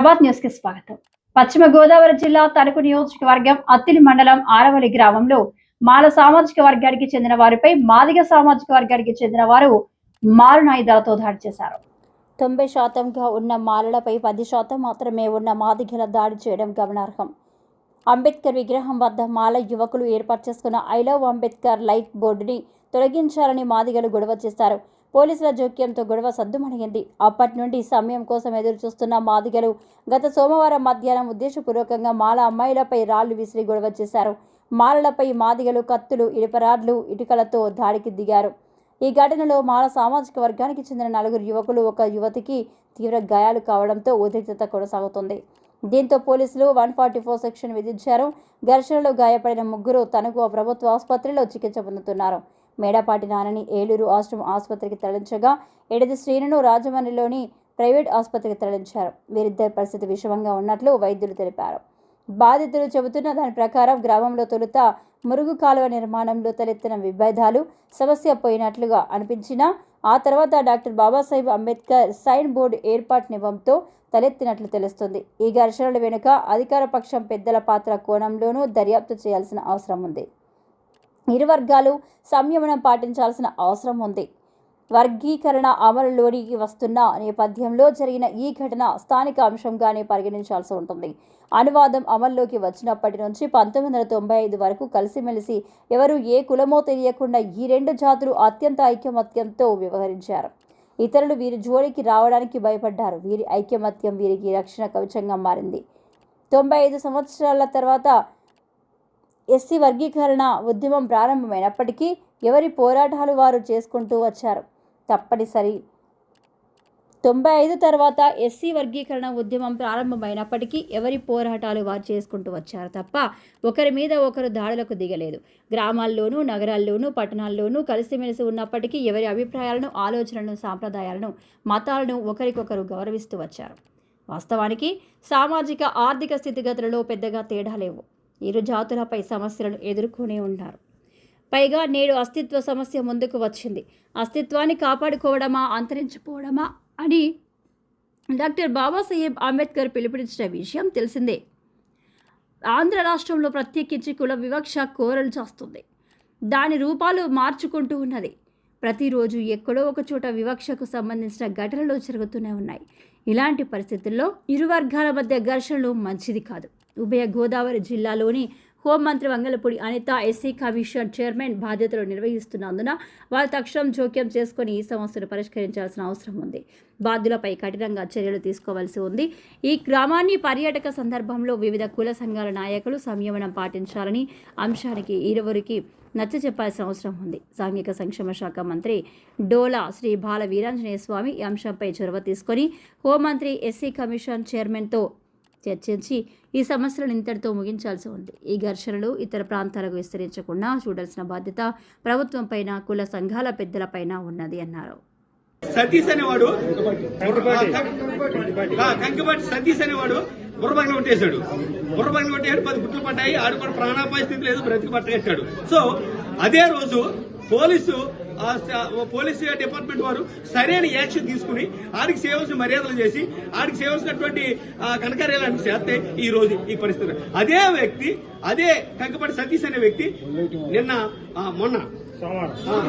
ప్రభాత్ న్యూస్కి స్వాగతం. పశ్చిమ గోదావరి జిల్లా తణుకు నియోజకవర్గం అత్తిలి మండలం ఆరవలి గ్రామంలో మాల సామాజిక వర్గానికి చెందిన వారిపై మాదిగ సామాజిక వర్గానికి చెందిన వారు మారునాయుధాలతో దాడి చేశారు. తొంభై శాతంగా ఉన్న మాలలపై పది శాతం మాత్రమే ఉన్న మాదిగల దాడి చేయడం గమనార్హం. అంబేద్కర్ విగ్రహం వద్ద మాల యువకులు ఏర్పాటు చేసుకున్న ఐ లవ్ అంబేద్కర్ లైట్ బోర్డుని తొలగించాలని మాదిగలు గొడవ చేశారు పోలీసుల జోక్యంతో గొడవ సద్దుమణిగింది. అప్పటి నుండి సమయం కోసం ఎదురు చూస్తున్న మాదిగలు గత సోమవారం మధ్యాహ్నం ఉద్దేశపూర్వకంగా మాల అమ్మాయిలపై రాళ్ళు విసిరి గొడవ చేశారు. మాలలపై మాదిగలు కత్తులు ఇనుపరాడ్లు ఇటుకలతో దాడికి దిగారు. ఈ ఘటనలో మాల సామాజిక వర్గానికి చెందిన నలుగురు యువకులు ఒక యువతికి తీవ్ర గాయాలు కావడంతో ఉద్రిక్తత కొనసాగుతుంది. దీంతో పోలీసులు వన్ ఫార్టీ ఫోర్ సెక్షన్ విధించారు. ఘర్షణలో గాయపడిన ముగ్గురు తణుకు ప్రభుత్వ ఆసుపత్రిలో చికిత్స పొందుతున్నారు. మేడపాటి నాన్నని ఏలూరు ఆశ్రమ ఆసుపత్రికి తరలించగా ఎడది శ్రీనును రాజమండ్రిలోని ప్రైవేట్ ఆసుపత్రికి తరలించారు. వీరిద్దరి పరిస్థితి విషమంగా ఉన్నట్లు వైద్యులు తెలిపారు. బాధితులు చెబుతున్న దాని ప్రకారం గ్రామంలో తొలుత మురుగు కాలువ నిర్మాణంలో తలెత్తిన విభేదాలు సమస్య పోయినట్లుగా అనిపించినా ఆ తర్వాత doctor Babasaheb Ambedkar sign board ఏర్పాటు నిబంతో తలెత్తినట్లు తెలుస్తుంది. ఈ ఘర్షణల వెనుక అధికార పక్షం పెద్దల పాత్ర కోణంలోనూ దర్యాప్తు చేయాల్సిన అవసరం ఉంది. ఇరు వర్గాలు సంయమనం పాటించాల్సిన అవసరం ఉంది. వర్గీకరణ అమలులోనికి వస్తున్న నేపథ్యంలో జరిగిన ఈ ఘటన స్థానిక అంశంగానే పరిగణించాల్సి ఉంటుంది. అనువాదం అమల్లోకి వచ్చినప్పటి నుంచి పంతొమ్మిది వందల తొంభై ఐదు వరకు కలిసిమెలిసి ఎవరు ఏ కులమో తెలియకుండా ఈ రెండు జాతులు అత్యంత ఐకమత్యంతో వ్యవహరించారు. ఇతరులు వీరి జోలికి రావడానికి భయపడ్డారు. వీరి ఐకమత్యం వీరికి రక్షణ కవచంగా మారింది. తొంభై ఐదు సంవత్సరాల తర్వాత ఎస్సీ వర్గీకరణ ఉద్యమం ప్రారంభమైనప్పటికీ ఎవరి పోరాటాలు వారు చేసుకుంటూ వచ్చారు? తప్పనిసరి. తొంభై ఐదు తర్వాత ఎస్సీ వర్గీకరణ ఉద్యమం ప్రారంభమైనప్పటికీ ఎవరి పోరాటాలు వారు చేసుకుంటూ వచ్చారు తప్ప ఒకరి మీద ఒకరు దాడులకు దిగలేదు. గ్రామాల్లోనూ నగరాల్లోనూ పట్టణాల్లోనూ కలిసిమెలిసి ఉన్నప్పటికీ ఎవరి అభిప్రాయాలను ఆలోచనలను సాంప్రదాయాలను మతాలను ఒకరికొకరు గౌరవిస్తూ వచ్చారు. వాస్తవానికి సామాజిక ఆర్థిక స్థితిగతులలో పెద్దగా తేడా లేవు. ఇరు జాతులపై సమస్యలను ఎదుర్కొనే ఉన్నారు. పైగా నేడు అస్తిత్వ సమస్య ముందుకు వచ్చింది. అస్తిత్వాన్ని కాపాడుకోవడమా అంతరించిపోవడమా అని డాక్టర్ బాబాసాహెబ్ అంబేద్కర్ పిలుపునిచ్చిన విషయం తెలిసిందే. ఆంధ్ర రాష్ట్రంలో ప్రత్యేకించి కుల వివక్ష కోరలు చేస్తుంది. దాని రూపాలు మార్చుకుంటూ ఉన్నది. ప్రతిరోజు ఎక్కడో ఒక చోట వివక్షకు సంబంధించిన ఘటనలు జరుగుతూనే ఉన్నాయి. ఇలాంటి పరిస్థితుల్లో ఇరు వర్గాల మధ్య ఘర్షణలు మంచిది కాదు. ఉభయ గోదావరి జిల్లాలోని హోంమంత్రి Vangalapudi Anitha SC commission chairman బాధ్యతలు నిర్వహిస్తున్నందున వారు తక్షణం జోక్యం చేసుకుని ఈ సమస్యను పరిష్కరించాల్సిన అవసరం ఉంది. బాధ్యులపై కఠినంగా చర్యలు తీసుకోవాల్సి ఉంది. ఈ గ్రామాన్ని పర్యాటక సందర్భంలో వివిధ కుల సంఘాల నాయకులు సంయమనం పాటించాలని అంశానికి ఇరువురికి నచ్చ చెప్పాల్సిన అవసరం ఉంది. సాంఘిక సంక్షేమ శాఖ మంత్రి డోలా శ్రీ బాల వీరాంజనేయ స్వామి ఈ అంశంపై చొరవ తీసుకొని హోంమంత్రి ఎస్సీ కమిషన్ చైర్మన్తో చర్చించి ఈ సమస్యలను ఇంతటితో ముగించాల్సి ఉంది. ఈ ఘర్షణలు ఇతర ప్రాంతాలకు విస్తరించకుండా చూడాల్సిన బాధ్యత ప్రభుత్వం పైన కుల సంఘాల పెద్దలపైన ఉన్నది అన్నారు. సతీష్ అనేవాడు కంకిపాటి సతీష్ అనేవాడు బుర్రబగలు కొట్టేశాడు. బుర్రబగలు పది గుట్లు పడ్డాయి ఆడు కూడా ప్రాణాపాయ స్థితి లేదు బ్రతికి పట్టేశాడు సో అదే రోజు పోలీసు పోలీసు డిపార్ట్మెంట్ వారు సరైన యాక్షన్ తీసుకుని ఆడికి చేయవలసిన మర్యాదలు చేసి ఆడికి చేయవలసినటువంటి ఆ, కనకార్యాలన్నీ చేస్తే ఈ రోజు ఈ పరిస్థితి. అదే వ్యక్తి అదే కంకపడి సతీష్ అనే వ్యక్తి నిన్న ఆ, మొన్న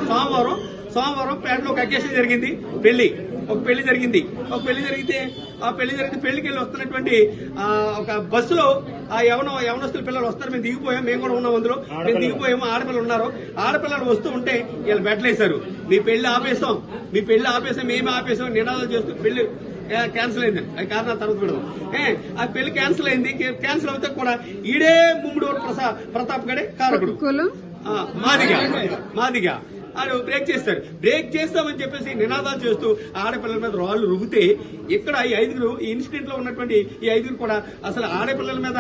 సోమవారం. సోమవారం పేటలో ఒక అకేషన్ జరిగింది. పెళ్ళి. ఒక పెళ్ళి జరిగింది. ఒక పెళ్ళి జరిగితే ఆ పెళ్ళి జరిగితే పెళ్ళికి వెళ్ళి వస్తున్నటువంటి ఆ, ఒక బస్సులో ఆ యవన యవనస్తుల పిల్లలు వస్తారు. మేము దిగిపోయాం. మేము కూడా ఉన్నాం అందులో. మేము దిగిపోయాము. ఆడపిల్లలు ఉన్నారు. ఆడపిల్లలు వస్తూ ఉంటే వీళ్ళు బెట్లేశారు. మీ పెళ్ళి ఆపేసాం మీ పెళ్ళి ఆపేసాం మేమే ఆపేసాం నినాదాలు చేస్తూ పెళ్ళి క్యా- క్యాన్సిల్ అయింది. అది కారణాలు తర్వాత పెడదాం ఏ, ఆ పెళ్ళి క్యాన్సిల్ అయింది. క్యాన్సిల్ అవుతే కూడా ఈడే ముమ్మిడి ప్రసా ప్రతాప్ గడే కారకుడు. ఆ, మాదిగా మాదిగా ఆడు బ్రేక్ చేస్తారు బ్రేక్ చేస్తామని చెప్పేసి నినాదాలు చేస్తూ ఆడపిల్లల మీద రాళ్ళు రుగితే ఇక్కడ ఈ ఐదుగురు ఈ ఇన్సిడెంట్లో ఉన్నటువంటి ఈ ఐదుగురు కూడా అసలు ఆడపిల్లల మీద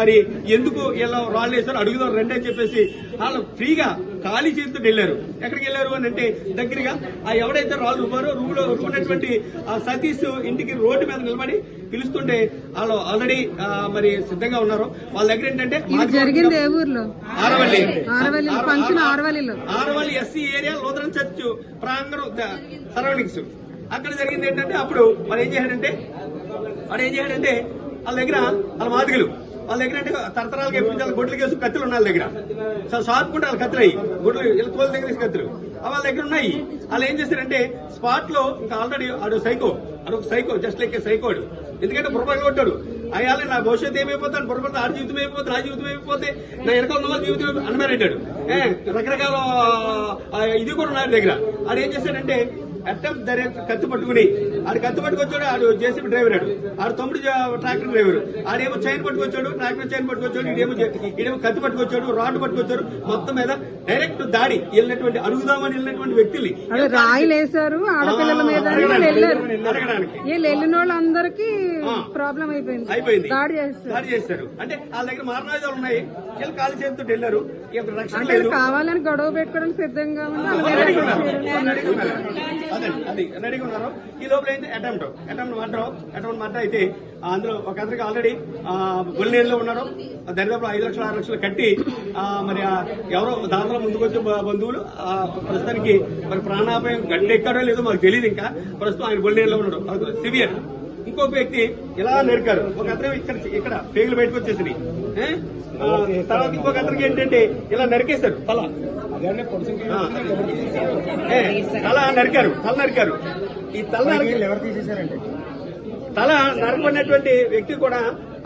మరి ఎందుకు ఇలా రాళ్ళు వేస్తారు అడుగుదాం రండి అని చెప్పేసి వాళ్ళు ఫ్రీగా ఖాళీ చేతితో వెళ్ళారు. ఎక్కడికి వెళ్ళారు అని అంటే దగ్గరగా ఆ ఎవడైతే రాళ్ళు రువ్వారో రూమ్లో రువ్వున్నటువంటి ఆ సతీష్ ఇంటికి రోడ్డు మీద నిలబడి పిలుస్తుంటే వాళ్ళు ఆల్రెడీ మరి సిద్ధంగా ఉన్నారు. వాళ్ళ దగ్గర ఏంటంటే జరిగింది Aravalli. Aravalli Aravalli SC area Lutheran church ప్రాంగణం సరౌండింగ్స్. అక్కడ జరిగింది ఏంటంటే అప్పుడు మరి ఏం చేశాడంటే వాడు ఏం చేశాడంటే వాళ్ళ దగ్గర వాళ్ళ మాదిగలు వాళ్ళ దగ్గర అంటే తరతరాలుగా ఎప్పుడు గుడ్లు గొడ్లు కేసు కత్తులు ఉన్నాయి వాళ్ళ దగ్గర. చాలా వాళ్ళ కత్తులు అయ్యి గొడ్లు వీళ్ళ తోల దగ్గర కత్తులు. వాళ్ళ దగ్గర ఉన్నాయి. వాళ్ళు ఏం చేశారంటే స్పాట్లో ఇంకా ఆల్రెడీ ఆడు సైకో అడు సైకో జస్ట్ లైక్ సైకోడు. ఎందుకంటే బుర్రపగలు కొట్టాడు అయ్యాలి నా భవిష్యత్తు ఏమైపోతాను పొరపడితే ఆ జీవితం అయిపోతే నా జీవితం అయిపోతే నా వెనకాల ఉన్న వాళ్ళ జీవితం అనమారెడ్డాడు ఏ రకరకాల ఇది కూడా నా దగ్గర. ఆడు ఏం చేశాడంటే అట్టం డైరెక్ట్ కత్తి పట్టుకుని ఆడు కత్తి పట్టుకొచ్చాడు ఆడు జేసీబీ డ్రైవర్ ఆడు. ఆడు తమ్ముడు ట్రాక్టర్ డ్రైవర్. ఆడేమో చైన్ పట్టుకొచ్చాడు ట్రాక్టర్ చైన్ పట్టుకొచ్చాడు ఇడేమో ఈడేమో కత్తి పట్టుకొచ్చాడు రాడ్ పట్టుకొచ్చాడు మొత్తం మీద డైరెక్ట్ దాడి. వెళ్ళినటువంటి అడుగుదామని వెళ్ళినటువంటి వ్యక్తుల్ని అదే రాయిలు వేసారు ఆడపిల్లల మీద వెళ్ళిన వాళ్ళందరికీ. ప్రాబ్లం అయిపోయింది. అయిపోయింది. దాడి చేస్తారు అంటే వాళ్ళ దగ్గర మారణాయుధాలు ఉన్నాయి. వీళ్ళు కాలు చేతితో వెళ్ళారు. అంటే కావాలని గొడవ పెట్టుకోవడానికి సిద్ధంగా రెడీగా ఉన్నారు. ఈ లోపల ఏంటి? Attempt. Attempt murder. Attempt murder అయితే అందులో ఒక అతనికి ఆల్రెడీ గొల్లేరులో ఉన్నారు. దరిదాపు ఐదు లక్షలు ఆరు లక్షలు కట్టి మరి ఎవరో దాదాపు ముందుకొచ్చే బంధువులు ప్రస్తుతానికి మరి ప్రాణాపాయం గట్టెక్కడో లేదో మాకు తెలియదు ఇంకా. ప్రస్తుతం ఆయన గొల్లేరులో ఉన్నాడు. సివియర్. ఇంకొక వ్యక్తి ఇలా నరికారు. ఒక అతను ఇక్కడ ఇక్కడ పేగులు బయటకు? ఆ, తర్వాత ఇంకొక అతనికి ఏంటంటే ఇలా నరికేశారు. తల. తల నరికారు తల నరికారు. ఈ తల నరికి ఎవరు తీసేశారండి? తల నరకబడినటువంటి వ్యక్తి కూడా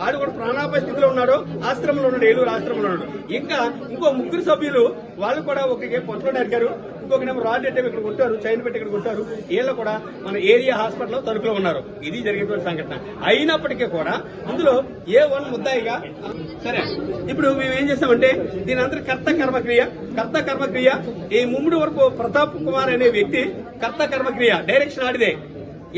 ఆడు కూడా ప్రాణాపాయ స్థితిలో ఉన్నాడు ఆశ్రమంలో ఉన్నాడు ఏలూరు ఆశ్రమంలో ఉన్నాడు. ఇంకా ఇంకో ముగ్గురు సభ్యులు వాళ్ళు కూడా ఒకరికి పొట్టలో అడిగారు ఇంకొకనేమో రాడ్ అంటే ఇక్కడ ఉంటారు చైన్ పెట్టి ఇక్కడ ఉంటారు వీళ్ళు కూడా మన ఏరియా హాస్పిటల్లో తణుకులో ఉన్నారు. ఇది జరిగినటువంటి సంఘటన. అయినప్పటికీ కూడా ఇందులో ఏ వన్ ముద్దాయిగా సరే ఇప్పుడు మేము ఏం చేస్తామంటే దీని అంతా కర్త కర్మక్రియ కర్త కర్మక్రియ. ఈ ముమ్మిడి వరకు ప్రతాప్ కుమార్ అనే వ్యక్తి కర్త కర్మక్రియ డైరెక్షన్ ఆడిదే.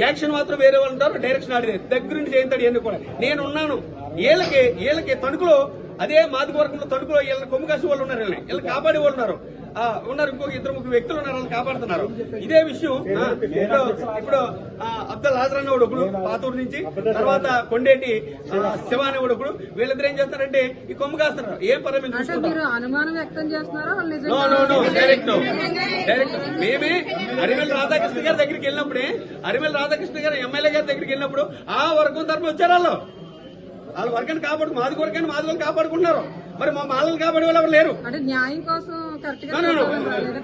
యాక్షన్ మాత్రం వేరే వాళ్ళు ఉంటారు డైరెక్షన్ ఆడిదే. దగ్గరుండి చేయించాడు ఎందుకు కూడా. నేను ఉన్నాను. వీళ్ళకి వీళ్ళకి తణుకులో అదే మాదిక వర్గంలో తణుకులో వీళ్ళని కొమ్మకాసి వాళ్ళు ఉన్నారు వీళ్ళని వీళ్ళు కాపాడే వాళ్ళు ఉన్నారు. ఉన్నారు. ఇంకొక ఇద్దరు ముగ్గురు వ్యక్తులు ఉన్నారు. వాళ్ళని కాపాడుతున్నారు. ఇదే విషయం. ఇప్పుడు అబ్దుల్ హాజర్ అన్న ఒకడు పాతూరు నుంచి తర్వాత కొండేటి శివ అనే ఒకడు. వీళ్ళిద్దరు ఏం చేస్తారంటే ఈ కొమ్ము కాస్తున్నారు. ఏం పని అనుమానం వ్యక్తం చేస్తున్నారా? డైరెక్ట్ డైరెక్ట్ మేమే అరిమెల్ రాధాకృష్ణ గారి దగ్గరికి వెళ్ళినప్పుడే అరిమెల్ రాధాకృష్ణ గారు ఎమ్మెల్యే గారి దగ్గరికి వెళ్ళినప్పుడు ఆ వర్గం తరఫున వచ్చారు వాళ్ళు. వాళ్ళ వర్గాన్ని కాపాడు మాది వర్గాన్ని మాది వాళ్ళు కాపాడుకుంటున్నారు. మరి మా మాలను కాపాడే వాళ్ళు ఎవరు లేరు? అంటే న్యాయం కోసం?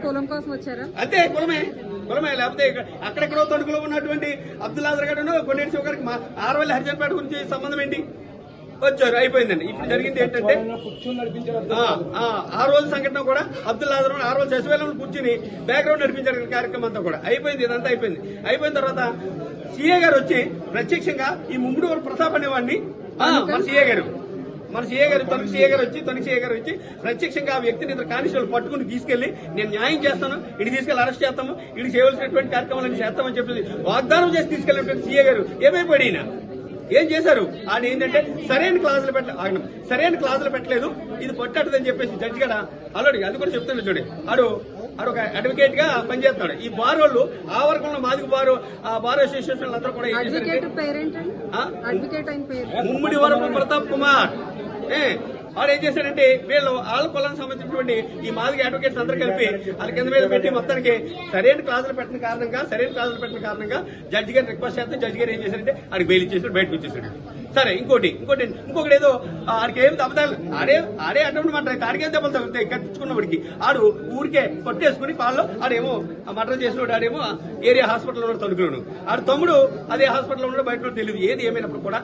కులం కోసం వచ్చారా? అంతే కులమే. కులమే. లేకపోతే అక్కడెక్కడో తణుకులో ఉన్నటువంటి అబ్దుల్ ఆజర్ గారు కొన్నేటి శివ గారికి ఆరవల్లి హరిజన్పేట గురించి సంబంధం ఏంటి? వచ్చారు అయిపోయిందండి. ఇప్పుడు జరిగింది ఏంటంటే ఆ, రోజు సంఘటన కూడా అబ్దుల్ ఆజర్ ఆ రోజు శశివేలం కూర్చుని బ్యాక్గ్రౌండ్ నడిపించారు కార్యక్రమం అంతా కూడా. అయిపోయింది ఇదంతా అయిపోయింది. అయిపోయిన తర్వాత సీఏ గారు వచ్చి ప్రత్యక్షంగా ఈ ముమ్మిడి వరకు ప్రతాప్ అనేవాడిని మన సీఏ గారు. మన సీఏ గారు తనకు సీఏ గారు వచ్చి తనకు సీఏ గారు వచ్చి ప్రత్యక్షంగా ఆ వ్యక్తిని ఇద్దరు కానిస్టేబుల్ పట్టుకుని తీసుకెళ్ళి నేను న్యాయం చేస్తాను ఇటు తీసుకెళ్ళి అరెస్ట్ చేస్తాము ఇటు చేయవలసినటువంటి కార్యక్రమాలను చేస్తామని చెప్పి వాగ్దానం చేసి తీసుకెళ్ళినటువంటి సీఏ గారు ఏమైపోయాడు ఈయన? ఏం చేశారు? ఆయన ఏంటంటే సరైన క్లాసులు పెట్ట ఆగడం. సరైన క్లాసులు పెట్టలేదు ఇది పొట్టదని చెప్పేసి జడ్జి గడ ఆల్రెడీ అది కూడా చెప్తాను చూడండి ఆడు ఆడు ఒక అడ్వకేట్గా పనిచేస్తున్నాడు ఈ బార్ వాళ్ళు ఆ వర్గంలో మాదిగ బారు ఆ బార్ అసోసియేషన్ అందరూ కూడా ముమ్మిడి వరకు ప్రతాప్ కుమార్. ఏ? వాడు ఏం చేశాడంటే వీళ్ళు వాళ్ళ కులానికి సంబంధించినటువంటి ఈ మాదిగ అడ్వకేట్స్ అందరూ కలిపి వాళ్ళ కింద మీద పెట్టి మొత్తానికి సరైన క్లాసులు పెట్టిన కారణంగా సరైన క్లాసులు పెట్టిన కారణంగా జడ్జి గారు రిక్వెస్ట్ చేస్తే జడ్జి గారు ఏం చేశారంటే ఆడికి బెయిల్ ఇచ్చేసాడు బయటకు వచ్చేసాడు సరే ఇంకోటి ఇంకోటి ఇంకొకటి ఏదో ఆడికి ఏం దెబ్బతాలు ఆడే ఆడే అటువంటి మాట ఆడికేం దెబ్బలు తగ్గుతాయి కట్టించుకున్నప్పటికి ఆడు ఊరికే కొట్టేసుకుని కాళ్ళు ఆడేమో మటన్ చేసినోడు ఆడేమో ఏరియా హాస్పిటల్లో ఉన్నాడు తణుకులోను. ఆడు తమ్ముడు అదే హాస్పిటల్లో ఉన్నాడు బయట తెలియదు ఏది ఏమైనప్పుడు కూడా.